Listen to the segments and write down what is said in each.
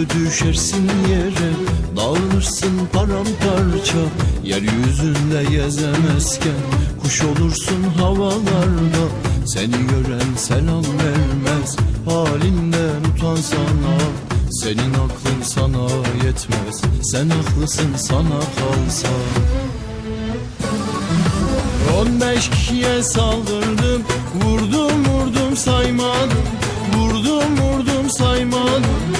Yüzüstü düşersin yere Dağılırsın paramparça. Yeryüzünde gezemezken Kuş olursun havalarda. Seni gören selam vermez Halinden utansana. Senin aklın sana yetmez Sen haklısın sana kalsa. On beş kişiye saldırdım Vurdum vurdum saymadım. Vurdum vurdum saymadım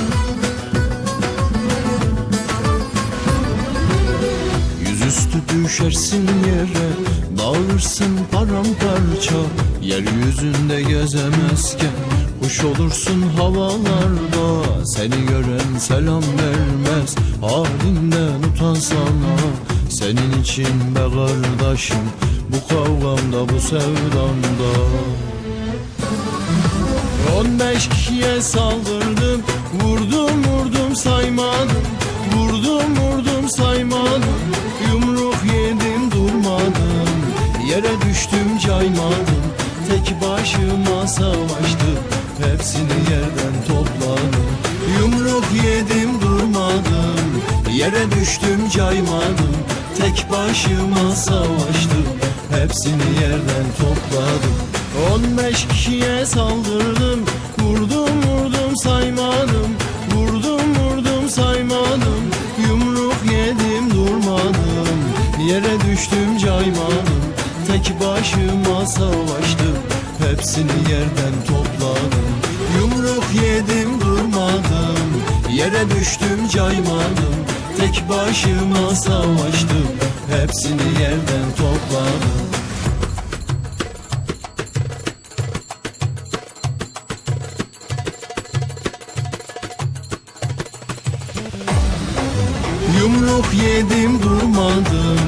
Yüzüstü düşersin yere Dağılırsın paramparça. Yeryüzünde gezemezken Kuş olursun havalarda. Seni gören selam vermez Halinden utansana Senin için be kardeşim Bu kavgamda bu sevdamda On beş kişiye saldırdım Vurdum vurdum saymadım. Vurdum vurdum saymadım Yumruk yedim durmadım Yere düştüm caymadım Tek başıma savaştım Hepsini yerden topladım. Yumruk yedim durmadım Yere düştüm caymadım Tek başıma savaştım Hepsini yerden topladım. On beş kişiye saldırdım Vurdum vurdum saymadım Yere düştüm caymadım Tek başıma savaştım Hepsini yerden topladım. Yumruk yedim durmadım Yere düştüm caymadım Tek başıma savaştım Hepsini yerden topladım. Yumruk yedim durmadım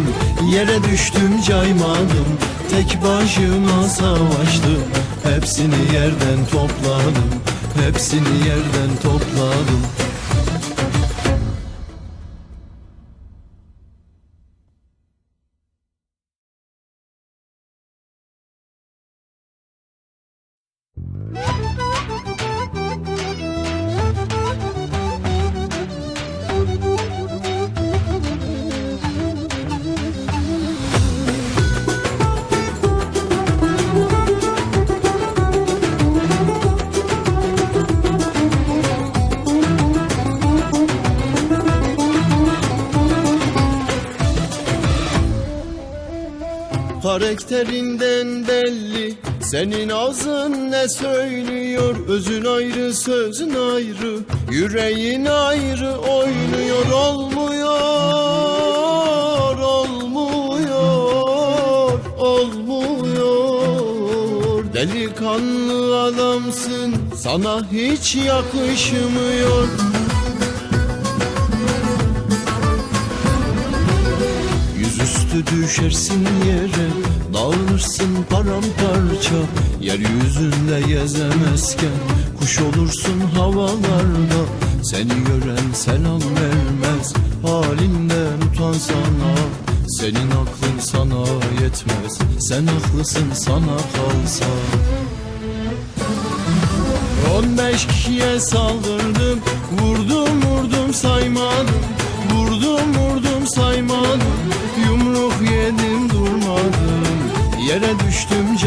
Yere düştüm caymadım. Tek başıma savaştım. Hepsini yerden topladım. Hepsini yerden topladım Karakterinden belli. Senin ağzın ne söylüyor? Özün ayrı sözün ayrı. Yüreğin ayrı oynuyor Olmuyor Olmuyor Olmuyor. Delikanlı adamsın Sana hiç yakışmıyor. Yüzüstü düşersin yere Dağılırsın paramparça Yeryüzünde gezemezken. Kuş olursun havalarda Seni gören selam vermez. Halinden utansana Senin aklın sana yetmez. Sen haklısın sana kalsa. On beş kişiye saldırdım Vurdum vurdum saymadım. Vurdum vurdum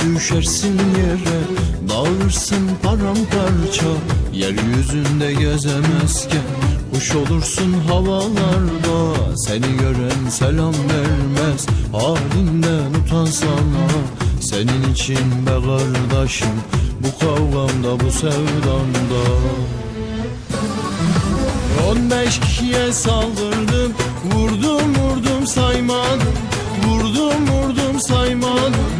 düşersin yere Dağılırsın paramparça. Yeryüzünde gezemezken Kuş olursun havalarda. Seni gören selam vermez Halinden utansana Senin için be kardeşim Bu kavgamda bu sevdamda On beş kişiye saldırdım Vurdum vurdum saymadım. Vurdum vurdum saymadım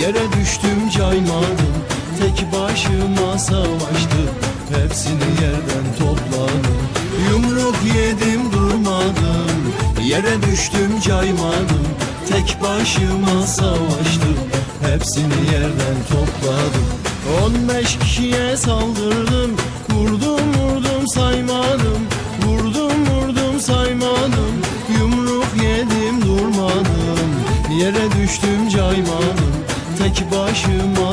Yere düştüm caymadım Tek başıma savaştım. Hepsini yerden topladım. Yumruk yedim durmadım. Yere düştüm caymadım Tek başıma savaştım. Hepsini yerden topladım. On beş kişiye saldırdım Vurdum vurdum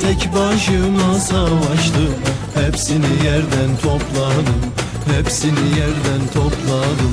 Tek başıma savaştım. Hepsini yerden topladım. Hepsini yerden topladım